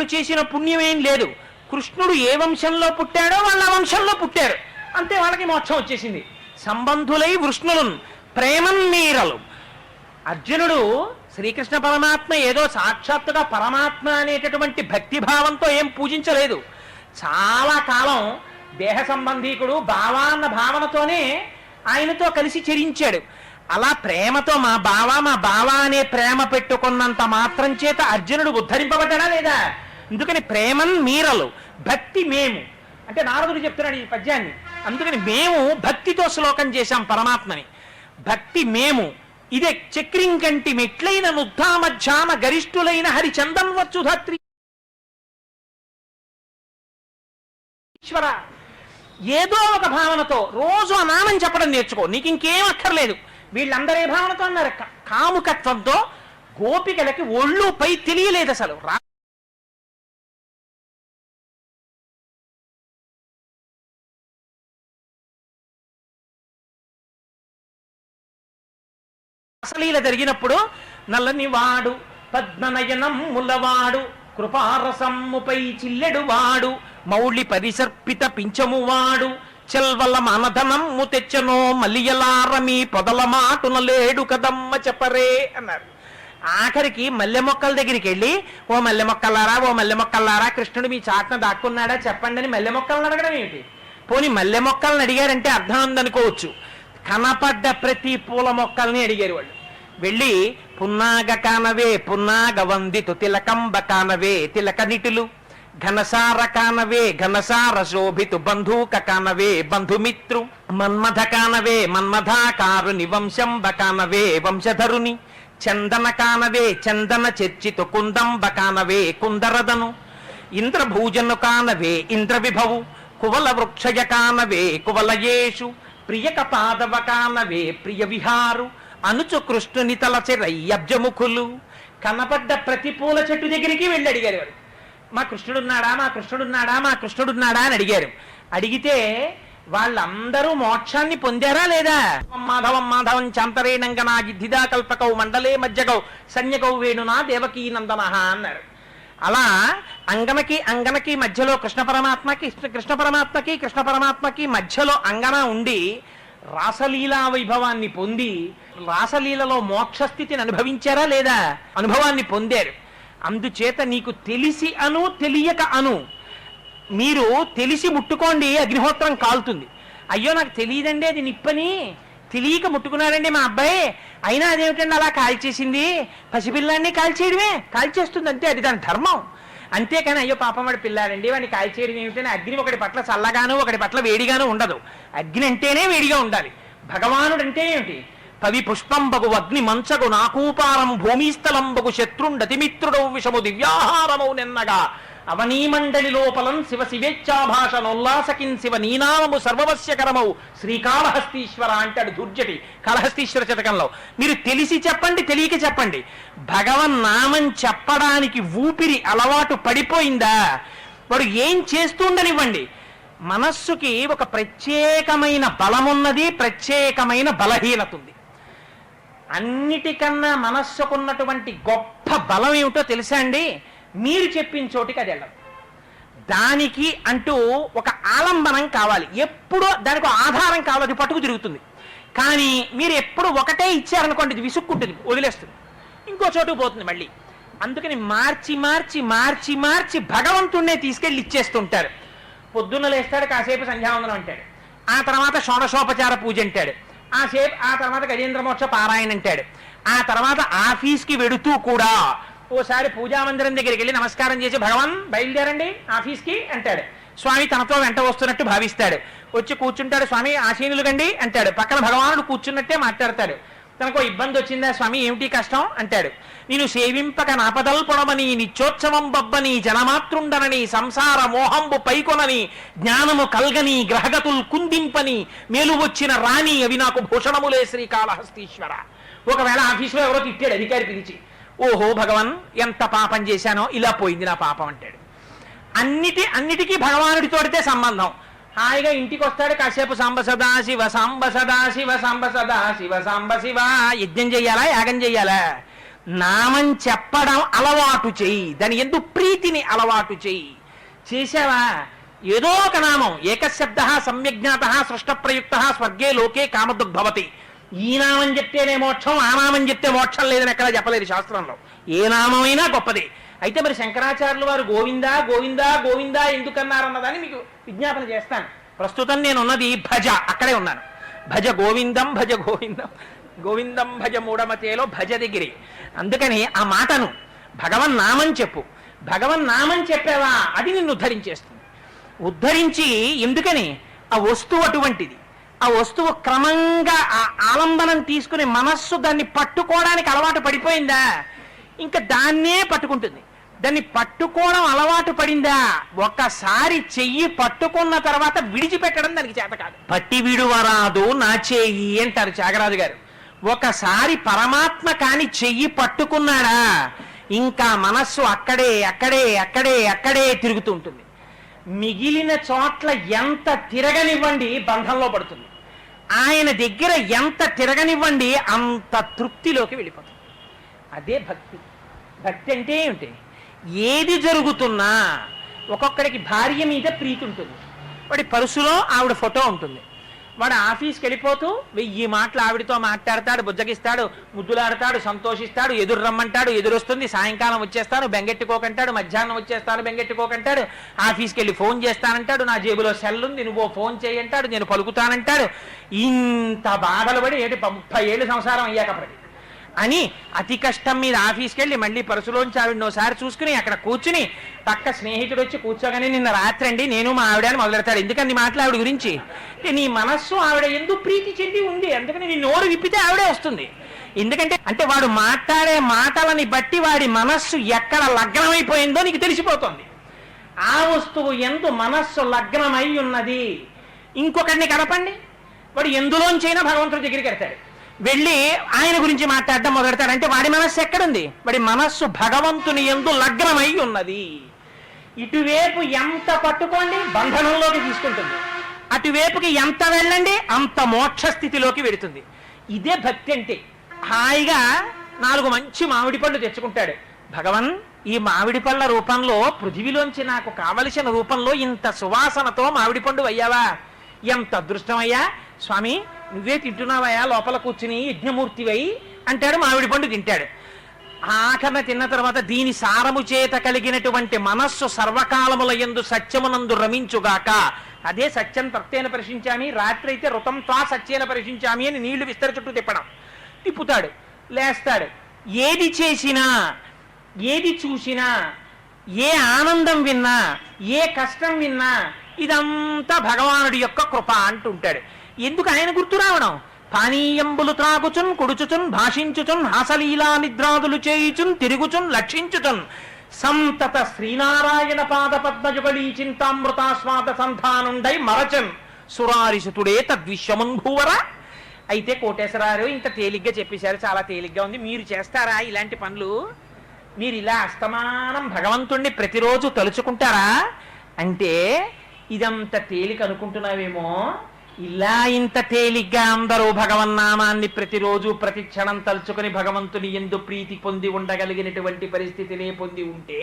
వాళ్ళు చేసిన పుణ్యం ఏం లేదు. కృష్ణుడు ఏ వంశంలో పుట్టాడో వాళ్ళ వంశంలో పుట్టారు. అంతే వాళ్ళకి మోక్షం వచ్చేసింది. సంబంధులై వృష్ణులు ప్రేమం మీరలు అర్జునుడు శ్రీకృష్ణ పరమాత్మ ఏదో సాక్షాత్తుగా పరమాత్మ అనేటటువంటి భక్తి భావంతో ఏం పూజించలేదు. చాలా కాలం దేహ సంబంధీకుడు బావా అన్న భావనతోనే ఆయనతో కలిసి చరించాడు. అలా ప్రేమతో మా బావా మా బావా అనే ప్రేమ పెట్టుకున్నంత మాత్రం చేత అర్జునుడు ఉద్ధరింపబడ్డా లేదా? అందుకని ప్రేమన్ మీరలు భక్తి మేము. అంటే నారదుడు చెప్తున్నాడు ఈ పద్యాన్ని. అందుకని మేము భక్తితో శ్లోకం చేశాం పరమాత్మని. భక్తి మేము. ఇదే చక్రింకంటి మెట్లైన నుద్ధామధ్యామ గరిష్ఠులైన వచ్చు ధత్రి. ఈశ్వర ఏదో ఒక భావనతో రోజు ఆ నామం చెప్పడం నేర్చుకో. నీకు ఇంకేం అక్కర్లేదు. వీళ్ళందరే భావనతో అన్నారు కాముకత్వంతో గోపికలకి ఒళ్ళు పై తెలియలేదు అసలు. రాసలీల జరిగినప్పుడు నల్లని వాడు పద్మనయనం ములవాడు కృపారసమ్ముపై చిల్లెడు వాడు మౌళి పరిసర్పిత పించము వాడు చెల్వల మనధనమ్ము తెచ్చనో మలియలారమి పొదల మాటున లేడు కదమ్మ చెప్పరే అన్నారు. ఆఖరికి మల్లె మొక్కల దగ్గరికి వెళ్ళి ఓ మల్లె మొక్కలారా ఓ మల్లె మొక్కలారా కృష్ణుడు మీ చాటున దాక్కున్నాడా? చెప్పండి అని మల్లె మొక్కలను అడగడం ఏమిటి? పోనీ మల్లె మొక్కలను అడిగారంటే అర్థం ఉందనుకోవచ్చు. కనపడ్డ ప్రతి పూల మొక్కల్ని అడిగారు వాళ్ళు. వెళ్ళి పున్నాగ కానవే పున్నాగ వందితు తిలకంబ కానవే తిలక నిటులు. ఘనసార కానవే ఘనసార శోభితు బంధూక కానవే బంధుమిత్రు. మన్మథ కానవే మన్మథాకారుని వంశంబ కానవే వంశధరుని. చందన కానవే చందన చర్చితు కుందంబ కానవే కుందరదను. ఇంద్రభూజను కానవే ఇంద్ర విభవు కువల వృక్షయ కానవే కువలయేషు ప్రియక పాదవ కానవే ప్రియ విహారు అనుచు కృష్ణుని తలచెరయ్యబ్జముఖులు కనపడ్డ ప్రతి పూల చెట్టు దగ్గరికి వెళ్ళి అడిగారు వారు మా కృష్ణుడున్నాడా? మా కృష్ణుడున్నాడా? మా కృష్ణుడున్నాడా అని అడిగారు. అడిగితే వాళ్ళందరూ మోక్షాన్ని పొందారా లేదా? మాధవం మాధవం చాంతరేణంగనా గిద్ధిదా కల్పకౌ మండలే మధ్యగౌ సన్యగౌ వేణునా దేవకీ నందన అన్నారు. అలా అంగనకి అంగనకి మధ్యలో కృష్ణ పరమాత్మకి కృష్ణ పరమాత్మకి కృష్ణ పరమాత్మకి మధ్యలో అంగన ఉండి రాసలీలా వైభవాన్ని పొంది రాసలీలలో మోక్షస్థితిని అనుభవించారా లేదా? అనుభవాన్ని పొందారు. అందుచేత నీకు తెలిసి అను తెలియక అను. మీరు తెలిసి ముట్టుకోండి అగ్నిహోత్రం కాలుతుంది. అయ్యో నాకు తెలియదండి అది నిప్పని. తెలియక ముట్టుకున్నాడండి మా అబ్బాయి. అయినా అదేమిటండి అలా కాల్చేసింది? పసిపిల్లాన్ని కాల్చేయడమే. కాల్చేస్తుంది అంతే అది దాని ధర్మం. అంతేకాని అయ్యో పాపం వాడి పిల్లాడండి వాడిని కాల్చేయడం ఏమిటని అగ్ని ఒకటి పట్ల చల్లగాను ఒకటి పట్ల వేడిగాను ఉండదు. అగ్ని అంటేనే వేడిగా ఉండాలి. భగవానుడు అంటే ఏమిటి? పవి పుష్పంబగు అగ్ని మంచగు నాకూపారం భూమిస్థలంబగు శత్రుండతిమిత్రుడౌ విషము దివ్యాహారమౌ నిన్నగా. అవనీమండలి లోపలం శివ శివేచ్ఛాభాషనోల్లాసకిన్ శివ నీనామము సర్వవశ్యకరమౌ. శ్రీకాళహస్తీశ్వర అంటాడు దుర్జటి కాళహస్తీశ్వర శతకంలో. మీరు తెలిసి చెప్పండి తెలియక చెప్పండి. భగవన్ నామం చెప్పడానికి ఊపిరి అలవాటు పడిపోయిందా? వాడు ఏం చేస్తుండనివ్వండి. మనస్సుకి ఒక ప్రత్యేకమైన బలమున్నది ప్రత్యేకమైన బలహీనత ఉంది అన్నిటికన్నా మనస్సుకున్నటువంటి గొప్ప బలం ఏమిటో తెలుసా అండి? మీరు చెప్పిన చోటికి అది వెళ్ళదు. దానికి అంటూ ఒక ఆలంబనం కావాలి. ఎప్పుడో దానికి ఆధారం కావాలి. అది పట్టుకు తిరుగుతుంది. కానీ మీరు ఎప్పుడు ఒకటే ఇచ్చారనుకోండి ఇది విసుక్కుంటుంది వదిలేస్తుంది. ఇంకో చోటుకు పోతుంది మళ్ళీ. అందుకని మార్చి మార్చి మార్చి మార్చి భగవంతుణ్ణే తీసుకెళ్ళి ఇచ్చేస్తుంటారు. పొద్దున్న లేస్తాడు కాసేపు సంధ్యావందనం అంటాడు. ఆ తర్వాత షోడశోపచార పూజ అంటాడు. ఆ సేపు ఆ తర్వాత గజేంద్ర మోక్ష పారాయణ అంటాడు. ఆ తర్వాత ఆఫీస్కి వెడుతూ కూడా ఓసారి పూజా మందిరం దగ్గరికి వెళ్ళి నమస్కారం చేసి భగవాన్ బయలుదేరండి ఆఫీస్కి అంటాడు. స్వామి తనతో వెంట వస్తున్నట్టు భావిస్తాడు. వచ్చి కూర్చుంటాడు స్వామి ఆశీనులు కండి అంటాడు. పక్కన భగవానుడు కూర్చున్నట్టే మాట్లాడతాడు. తనకు ఇబ్బంది వచ్చిందా? స్వామి ఏమిటి కష్టం? అంటాడు. నేను సేవింపక నాపదల్పొడమని నిత్యోత్సవం బబ్బని జనమాతృండనని సంసార మోహంబు పైకొనని జ్ఞానము కల్గని గ్రహగతుల్ కుందింపని మేలు వచ్చిన రాణి అవి నాకు భూషణములే శ్రీకాళహస్తీశ్వర. ఒకవేళ ఆఫీసులో ఎవరో తిట్టాడు అధికారి పిలిచి ఓహో భగవన్ ఎంత పాపం చేశానో ఇలా పోయింది నా పాపం అంటాడు. అన్నిటి అన్నిటికీ భగవానుడితోడితే సంబంధం. హాయిగా ఇంటికి వస్తాడు కాసేపు సాంబ సదా శివ సాంబ సదా శివ సాంబ సదా శివ సాంబ శివ. యజ్ఞం చెయ్యాలా యాగం చెయ్యాలా? నామం చెప్పడం అలవాటు చెయ్యి. దాని ఎందు ప్రీతిని అలవాటు చెయ్యి. చేసావా ఏదో ఒక నామం. ఏకశబ్ద సమ్యజ్ఞాత సృష్ట ప్రయుక్త స్వర్గే లోకే కామదుగ్భవతి ఈ నామం చెప్తేనే మోక్షం ఆ నామం చెప్తే మోక్షం లేదని ఎక్కడా చెప్పలేదు శాస్త్రంలో. ఏ నామమైనా గొప్పదే. అయితే మరి శంకరాచార్యులు వారు గోవిందా గోవిందా గోవిందా ఎందుకన్నారన్నదాన్ని మీకు విజ్ఞాపన చేస్తాను. ప్రస్తుతం నేను ఉన్నది భజ అక్కడే ఉన్నాను. భజ గోవిందం భజ గోవిందం గోవిందం భజ మూడమతేలో భజ దగ్గరి అందుకని ఆ మాటను భగవన్ నామం చెప్పు. భగవన్ నామం చెప్పావా? అది నిన్ను ఉద్ధరించేస్తుంది. ఉద్ధరించి ఎందుకని? ఆ వస్తువు అటువంటిది. ఆ వస్తువు క్రమంగా ఆ ఆలంబనం తీసుకుని మనస్సు దాన్ని పట్టుకోవడానికి అలవాటు పడిపోయిందా? ఇంకా దాన్నే పట్టుకుంటుంది. దాన్ని పట్టుకోవడం అలవాటు పడిందా? ఒకసారి చెయ్యి పట్టుకున్న తర్వాత విడిచిపెట్టడం దానికి చేత కాదు. పట్టి విడువరాదు నా చెయ్యి అంటారు త్యాగరాజు గారు. ఒకసారి పరమాత్మ కాని చెయ్యి పట్టుకున్నాడా ఇంకా మనస్సు అక్కడే అక్కడే అక్కడే అక్కడే తిరుగుతూ ఉంటుంది. మిగిలిన చోట్ల ఎంత తిరగనివ్వండి బంధంలో పడుతుంది. ఆయన దగ్గర ఎంత తిరగనివ్వండి అంత తృప్తిలోకి వెళ్ళిపోతుంది. అదే భక్తి. భక్తి అంటే ఏమిటి? ఏది జరుగుతున్నా ఒక్కొక్కడికి భార్య మీద ప్రీతి ఉంటుంది. వాడి పరుసులో ఆవిడ ఫోటో ఉంటుంది. వాడు ఆఫీస్కి వెళ్ళిపోతూ వెయ్యి మాటలు ఆవిడతో మాట్లాడతాడు బుజ్జగిస్తాడు ముద్దులాడతాడు సంతోషిస్తాడు ఎదురు రమ్మంటాడు ఎదురొస్తుంది సాయంకాలం వచ్చేస్తాను బెంగెట్టుకోకంటాడు మధ్యాహ్నం వచ్చేస్తాను బెంగెట్టుకోకంటాడు ఆఫీస్కి వెళ్ళి ఫోన్ చేస్తానంటాడు నా జేబులో సెల్ ఉంది నువ్వు ఫోన్ చేయంటాడు నేను పలుకుతానంటాడు. ఇంత బాధలు పడి ఏంటి ముప్పై ఏళ్ళు సంసారం అయ్యాకప్పటికి అని అతి కష్టం మీద ఆఫీస్కి వెళ్ళి మళ్ళీ పరుసులోంచి ఆవిడని ఒకసారి చూసుకుని అక్కడ కూర్చుని పక్క స్నేహితుడు వచ్చి కూర్చోగానే నిన్న రాత్రి అండి నేను మా ఆవిడ అని మొదలెడతాడు ఎందుకని మాటలు ఆవిడ గురించి? నీ మనస్సు ఆవిడ ఎందుకు ప్రీతి చెంది ఉంది. అందుకని నీ నోరు విప్పితే ఆవిడే వస్తుంది. ఎందుకంటే అంటే వాడు మాట్లాడే మాటలని బట్టి వాడి మనస్సు ఎక్కడ లగ్నమైపోయిందో నీకు తెలిసిపోతుంది. ఆ వస్తువు ఎందు మనస్సు లగ్నమై ఉన్నది. ఇంకొకరిని కలపండి. వాడు ఎందులోంచైనా భగవంతుడి దగ్గరికి వెళ్తాడు. వెళ్ళి ఆయన గురించి మాట్లాడడం మొదలెడతాడు వాడి మనస్సు ఎక్కడుంది? వాడి మనస్సు భగవంతుని ఎందు లగ్నమై ఉన్నది. ఇటువైపు ఎంత పట్టుకోండి బంధనంలోకి తీసుకుంటుంది. అటువైపుకి ఎంత వెళ్ళండి అంత మోక్ష స్థితిలోకి వెడుతుంది ఇదే భక్తి అంటే. హాయిగా నాలుగు మంచి మామిడి పళ్ళు తెచ్చుకుంటాడు. భగవన్ ఈ మామిడి పళ్ళ రూపంలో పృథివిలోంచి నాకు కావలసిన రూపంలో ఇంత సువాసనతో మామిడి పండు అయ్యావా? ఎంత అదృష్టమయ్యా? స్వామి నువ్వే తింటున్నావయా లోపల కూర్చుని యజ్ఞమూర్తివై అంటాడు మామిడి పండు తింటాడు. ఆఖరణ తిన్న తర్వాత దీని సారము చేత కలిగినటువంటి మనస్సు సర్వకాలముల ఎందు సత్యమునందు రమించుగాక. అదే సత్యం తప్తేన పరిశించామి రాత్రి అయితే రుతం త్వా సత్యేన పరిశించామి అని నీళ్ళు విస్తర చుట్టూ తిప్పడం. తిప్పుతాడు లేస్తాడు. ఏది చేసినా ఏది చూసినా ఏ ఆనందం విన్నా ఏ కష్టం విన్నా ఇదంతా భగవానుడి యొక్క కృప అంటుంటాడు. ఎందుకు ఆయన గుర్తు రావడం? పానీయంబులు త్రాగుచున్ కుడుచుచున్ భాషించుచున్ హాసలీలా నిద్రాదులు చేయుచున్ తిరుగుచున్ లక్షించుచున్. సంతత శ్రీనారాయణ పాద పద్మజుగళీ చింతామృతాస్వాద సంధానుండై మరచన్. సురారిసుతుడే తద్విశ్వమున్ భూవరా. అయితే కోటేశ్వరారు ఇంత తేలిగ్గా చెప్పేశారు చాలా తేలిగ్గా ఉంది. మీరు చేస్తారా ఇలాంటి పనులు? మీరు ఇలా అస్తమానం భగవంతుణ్ణి ప్రతిరోజు తలుచుకుంటారా? అంటే ఇదంత తేలిక అనుకుంటున్నావేమో? ఇలా ఇంత తేలిగ్గా అందరూ భగవన్నామాన్ని ప్రతిరోజు ప్రతి క్షణం తలుచుకుని భగవంతుని ఎందు ప్రీతి పొంది ఉండగలిగినటువంటి పరిస్థితినే పొంది ఉంటే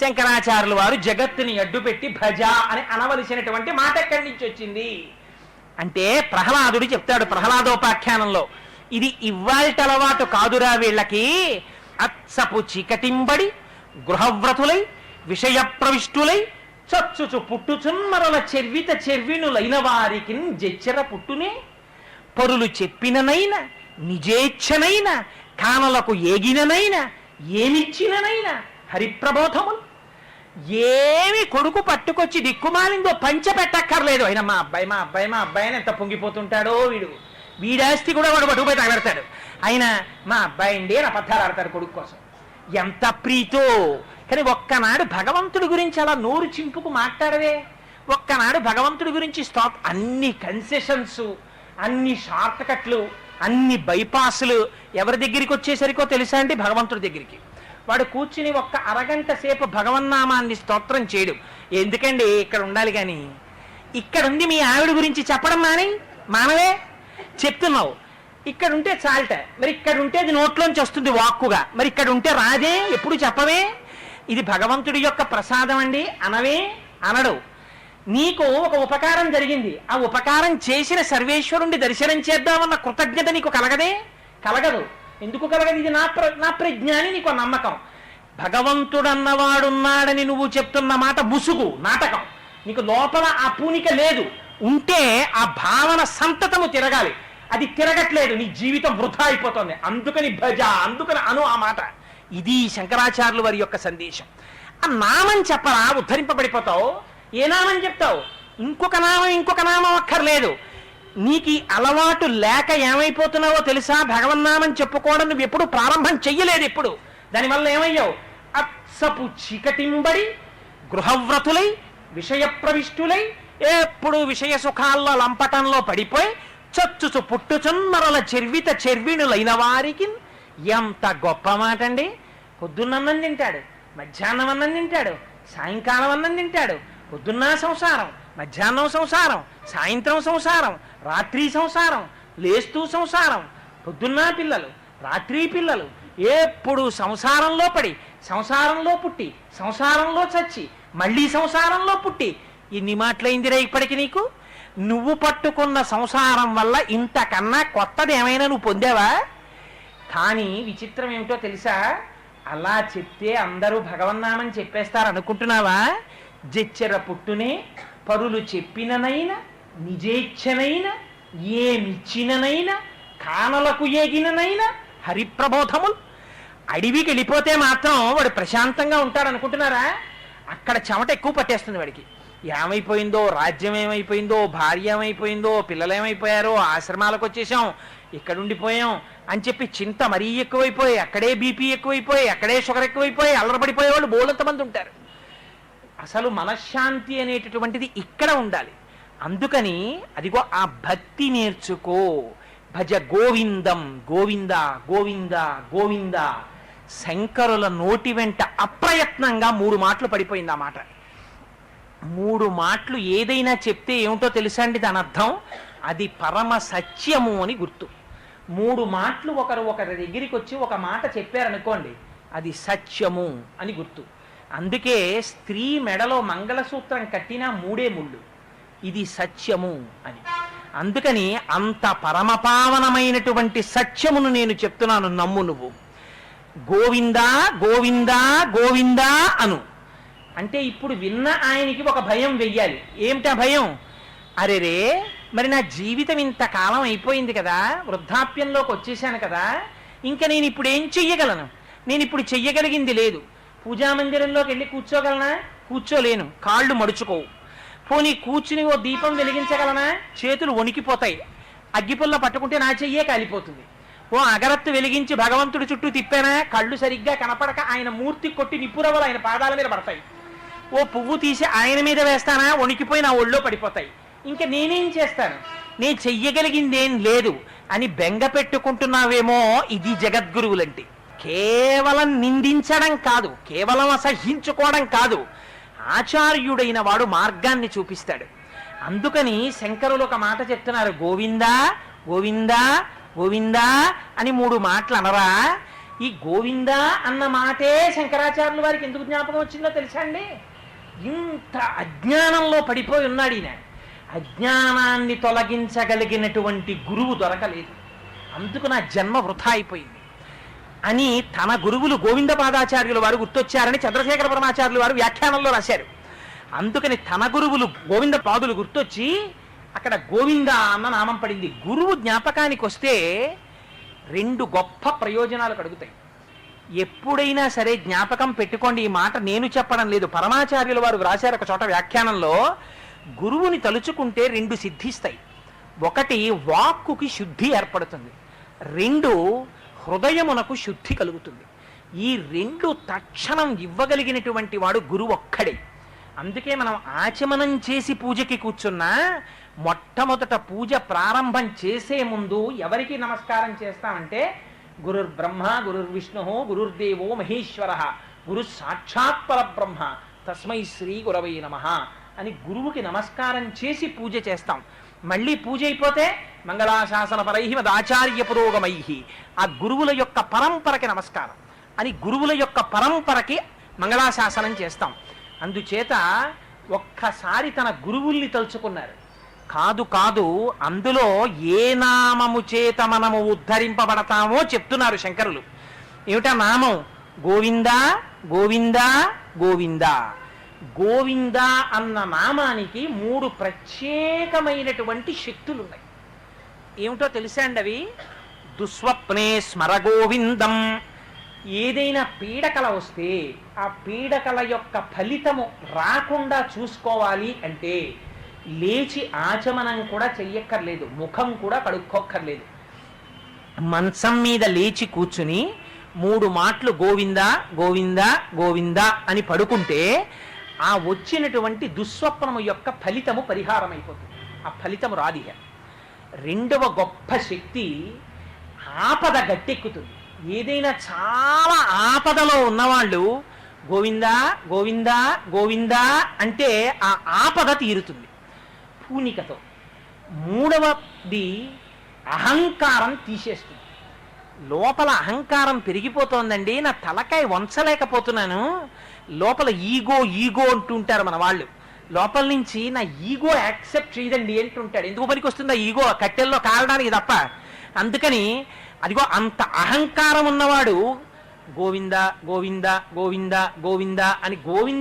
శంకరాచార్యులు వారు జగత్తుని అడ్డుపెట్టి భజ అని అనవలసినటువంటి మాట ఎక్కడి నుంచి వచ్చింది? అంటే ప్రహ్లాదుడు చెప్తాడు ప్రహ్లాదోపాఖ్యానంలో ఇది ఇవ్వాల్టి అలవాటు కాదురా వీళ్ళకి. అత్సపు చీకటింబడి గృహవ్రతులై విషయ ప్రవిష్టులై చచ్చుచు పుట్టుచున్ మరల చెర్విత చెర్వినులైన వారికి జెచ్చర పుట్టునే. పరులు చెప్పిననైన నిజేచ్ఛనైన కానలకు ఏగిననైన ఏమిచ్చిననైన హరిప్రబోధములు ఏమి కొడుకు పట్టుకొచ్చి దిక్కుమాలిందో పంచపెట్టక్కర్లేదు. ఆయన అయినా మా అబ్బాయి మా అబ్బాయి మా అబ్బాయి అని ఎంత పొంగిపోతుంటాడో వీడు. వీడాస్తి కూడా వాడు పట్టుకుపోయి తగబెడతాడు ఆయన మా అబ్బాయి అండి అని అబద్ధాలు ఆడతాడు కొడుకు కోసం. ఎంత ప్రీతో కానీ ఒక్కనాడు భగవంతుడి గురించి అలా నోరు చింపుకు మాట్లాడవే. ఒక్కనాడు భగవంతుడి గురించి స్టాప్. అన్ని కన్సెషన్స్ అన్ని షార్ట్ కట్లు అన్ని బైపాసులు ఎవరి దగ్గరికి వచ్చేసరికో తెలుసా అండి భగవంతుడి దగ్గరికి? వాడు కూర్చుని ఒక్క అరగంట సేపు భగవన్నామాన్ని స్తోత్రం చేయడు. ఎందుకండి ఇక్కడ ఉండాలి కానీ? ఇక్కడ ఉంది మీ ఆవిడ గురించి చెప్పడం మాని? మానవే? చెప్తున్నావు. ఇక్కడ ఉంటే చాలట. మరి ఇక్కడ ఉంటే అది నోట్లోంచి వస్తుంది వాక్కుగా. మరి ఇక్కడ ఉంటే రాదే? ఎప్పుడు చెప్పవే? ఇది భగవంతుడి యొక్క ప్రసాదం అండి అనవే? అనడు. నీకు ఒక ఉపకారం జరిగింది. ఆ ఉపకారం చేసిన సర్వేశ్వరుణ్ణి దర్శనం చేద్దామన్న కృతజ్ఞత నీకు కలగదే? కలగదు. ఎందుకు కలగదు? ఇది నా ప్ర నా ప్రజ్ఞ అని నీకు నమ్మకం. భగవంతుడన్నవాడున్నాడని నువ్వు చెప్తున్న మాట ముసుగు నాటకం. నీకు లోపల ఆ పూనిక లేదు. ఉంటే ఆ భావన సంతతము తిరగాలి. అది తిరగట్లేదు. నీ జీవితం వృధా అయిపోతుంది. అందుకని భజ అందుకని అను ఆ మాట. ఇది శంకరాచార్యుల వారి యొక్క సందేశం. ఆ నామం చెప్పరా? ఉద్ధరింపబడిపోతావు? ఏ నామం చెప్తావు? ఇంకొక నామం ఇంకొక నామం అక్కర్లేదు. నీకు అలవాటు లేక ఏమైపోతున్నావో తెలుసా? భగవన్నామం చెప్పుకోవడం నువ్వు ఎప్పుడు ప్రారంభం చెయ్యలేదు ఎప్పుడు. దానివల్ల ఏమయ్యావు? అత్సపు చీకటింబడి గృహవ్రతులై విషయ ప్రవిష్టులై ఎప్పుడు విషయ సుఖాల్లో లంపటంలో పడిపోయి చచ్చుచు పుట్టుచున్నరల చెర్విత చెర్విణులైన వారికి ఎంత గొప్ప మాట అండి పొద్దున్నన్నం తింటాడు మధ్యాహ్నం అన్నం తింటాడు సాయంకాలం అన్నం తింటాడు పొద్దున్న సంసారం మధ్యాహ్నం సంసారం సాయంత్రం సంసారం రాత్రి సంసారం లేస్తూ సంసారం పొద్దున్న పిల్లలు రాత్రి పిల్లలు ఎప్పుడు సంసారంలో పడి సంసారంలో పుట్టి సంసారంలో చచ్చి మళ్ళీ సంసారంలో పుట్టి ఇన్ని మాటలైందిరా ఇప్పటికి నీకు? నువ్వు పట్టుకున్న సంసారం వల్ల ఇంతకన్నా కొత్తది ఏమైనా నువ్వు పొందావా? కానీ విచిత్రం ఏమిటో తెలుసా? అలా చెప్తే అందరూ భగవన్నామని చెప్పేస్తారు అనుకుంటున్నావా జెచ్చెర పుట్టునే పరులు చెప్పిననైనా నిజేచ్ఛనైన ఏమిచ్చిననైనా కానలకు ఏగిననైనా హరిప్రబోధములు. అడవికి వెళ్ళిపోతే మాత్రం వాడు ప్రశాంతంగా ఉంటాడు అనుకుంటున్నారా అక్కడ చెమట ఎక్కువ పట్టేస్తుంది వాడికి. ఏమైపోయిందో రాజ్యం ఏమైపోయిందో భార్య ఏమైపోయిందో పిల్లలు ఏమైపోయారో ఆశ్రమాలకు వచ్చేసాం ఇక్కడుండిపోయాం అని చెప్పి చింత మరీ ఎక్కువైపోయి అక్కడే బీపీ ఎక్కువైపోయి అక్కడే షుగర్ ఎక్కువైపోయి అల్లరపడిపోయే వాళ్ళు బోలంతమంది ఉంటారు. అసలు మనశ్శాంతి అనేటటువంటిది ఇక్కడ ఉండాలి. అందుకని అదిగో ఆ భక్తి నేర్చుకో. భజ గోవిందం గోవింద గోవింద గోవింద. శంకరుల నోటి వెంట అప్రయత్నంగా మూడు మాటలు పడిపోయింది ఆ మాట. మూడు మాటలు ఏదైనా చెప్తే ఏమిటో తెలుసా అండి దాని అర్థం? అది పరమ సత్యము అని గుర్తు. మూడు మాటలు ఒకరు ఒకరి దగ్గరికి వచ్చి ఒక మాట చెప్పారనుకోండి అది సత్యము అని గుర్తు. అందుకే స్త్రీ మెడలో మంగళసూత్రం కట్టిన మూడే ముళ్ళు. ఇది సత్యము అని. అందుకని అంత పరమపావనమైనటువంటి సత్యమును నేను చెప్తున్నాను నమ్ము నువ్వు. గోవిందా గోవిందా గోవిందా అను. అంటే ఇప్పుడు విన్న ఆయనకి ఒక భయం వెయ్యాలి. ఏమిటా భయం? అరెరే మరి నా జీవితం ఇంతకాలం అయిపోయింది కదా వృద్ధాప్యంలోకి వచ్చేసాను కదా ఇంకా నేను ఇప్పుడు ఏం చెయ్యగలను? నేను ఇప్పుడు చెయ్యగలిగింది లేదు. పూజా మందిరంలోకి వెళ్ళి కూర్చోగలనా? కూర్చోలేను. కాళ్ళు మడుచుకోవు. పోనీ కూర్చుని ఓ దీపం వెలిగించగలనా? చేతులు వణికిపోతాయి. అగ్గిపుల్ల పట్టుకుంటే నా చెయ్యే కాలిపోతుంది. ఓ అగరత్తు వెలిగించి భగవంతుడి చుట్టూ తిప్పానా? కళ్ళు సరిగ్గా కనపడక ఆయన మూర్తి కొట్టి నిప్పురవ్వలు ఆయన పాదాల మీద పడతాయి. ఓ పువ్వు తీసి ఆయన మీద వేస్తానా? వణికిపోయి నా ఒళ్ళో పడిపోతాయి. ఇంకా నేనేం చేస్తాను? నేను చెయ్యగలిగిందేం లేదు. అని బెంగ పెట్టుకుంటున్నావేమో ఇది జగద్గురువులంటే. కేవలం నిందించడం కాదు కేవలం అసహించుకోవడం కాదు. ఆచార్యుడైన వాడు మార్గాన్ని చూపిస్తాడు. అందుకని శంకరులు ఒక మాట చెప్తున్నారు గోవిందా గోవిందా గోవిందా అని మూడు మాటలు అనరా. ఈ గోవిందా అన్న మాటే శంకరాచార్యుల వారికి ఎందుకు జ్ఞాపకం వచ్చిందో తెలుసా అండి? ఇంత అజ్ఞానంలో పడిపోయి ఉన్నాడు ఈయన. అజ్ఞానాన్ని తొలగించగలిగినటువంటి గురువు దొరకలేదు. అందుకు నా జన్మ వృథా అయిపోయింది. అని తన గురువులు గోవింద పాదాచార్యుల వారు గుర్తొచ్చారని చంద్రశేఖర పరమాచార్యుల వారు వ్యాఖ్యానంలో రాశారు. అందుకని తన గురువులు గోవింద పాదులు గుర్తొచ్చి అక్కడ గోవింద అన్న నామం పడింది. గురువు జ్ఞాపకానికి వస్తే రెండు గొప్ప ప్రయోజనాలు కలుగుతాయి. ఎప్పుడైనా సరే జ్ఞాపకం పెట్టుకోండి. ఈ మాట నేను చెప్పడం లేదు. పరమాచార్యుల వారు వ్రాశారు ఒక చోట వ్యాఖ్యానంలో గురువుని తలుచుకుంటే రెండు సిద్ధిస్తాయి. ఒకటి వాక్కుకి శుద్ధి ఏర్పడుతుంది. రెండు హృదయమునకు శుద్ధి కలుగుతుంది. ఈ రెండు తక్షణం ఇవ్వగలిగినటువంటి వాడు గురువు ఒక్కడే. అందుకే మనం ఆచమనం చేసి పూజకి కూర్చున్నా మొట్టమొదట పూజ ప్రారంభం చేసే ముందు ఎవరికి నమస్కారం చేస్తామంటే గురుర్ బ్రహ్మ గురుర్విష్ణు గురుర్దేవో మహేశ్వర. గురు సాక్షాత్ పరబ్రహ్మ. తస్మై శ్రీ గురవై నమ. అని గురువుకి నమస్కారం చేసి పూజ చేస్తాం. మళ్ళీ పూజ అయిపోతే మంగళాశాసన పరై మదాచార్య పురోగమై ఆ గురువుల యొక్క పరంపరకి నమస్కారం. అని గురువుల యొక్క పరంపరకి మంగళాశాసనం చేస్తాం. అందుచేత ఒక్కసారి తన గురువుల్ని తలుచుకున్నారు. కాదు కాదు అందులో ఏ నామము చేత మనము ఉద్ధరింపబడతామో చెప్తున్నారు శంకరులు. ఏమిటా నామం? గోవిందా గోవిందా గోవిందా. గోవిందా అన్న నామానికి మూడు ప్రత్యేకమైనటువంటి శక్తులు ఉన్నాయి ఏమిటో తెలుసా అండి అవి? దుస్వప్నే స్మర గోవిందం. ఏదైనా పీడకల వస్తే ఆ పీడకల యొక్క ఫలితము రాకుండా చూసుకోవాలి అంటే లేచి ఆచమనం కూడా చెయ్యక్కర్లేదు ముఖం కూడా కడుక్కోక్కర్లేదు. మంచం మీద లేచి కూర్చుని మూడు మాటలు గోవిందా గోవిందా గోవిందా అని పడుకుంటే ఆ వచ్చినటువంటి దుస్వప్నము యొక్క ఫలితము పరిహారం అయిపోతుంది ఆ ఫలితము రాదిహ రెండవ గొప్ప శక్తి ఆపద గట్టెక్కుతుంది. ఏదైనా చాలా ఆపదలో ఉన్నవాళ్ళు గోవిందా గోవిందా గోవిందా అంటే ఆ ఆపద తీరుతుంది. పూనికతో. మూడవది అహంకారం తీసేస్తుంది. లోపల అహంకారం పెరిగిపోతోందండి నా తలకాయ వంచలేకపోతున్నాను. లోపల ఈగో ఈగో అంటుంటారు మన వాళ్ళు. లోపల నుంచి నా ఈగో యాక్సెప్ట్ చేయదండి అంటుంటాడు. ఎందుకు పనికి వస్తుంది ఆ ఈగో? కట్టెల్లో కాలడానికి తప్ప. అందుకని అదిగో అంత అహంకారం ఉన్నవాడు గోవింద గోవింద గోవింద గోవింద అని గోవింద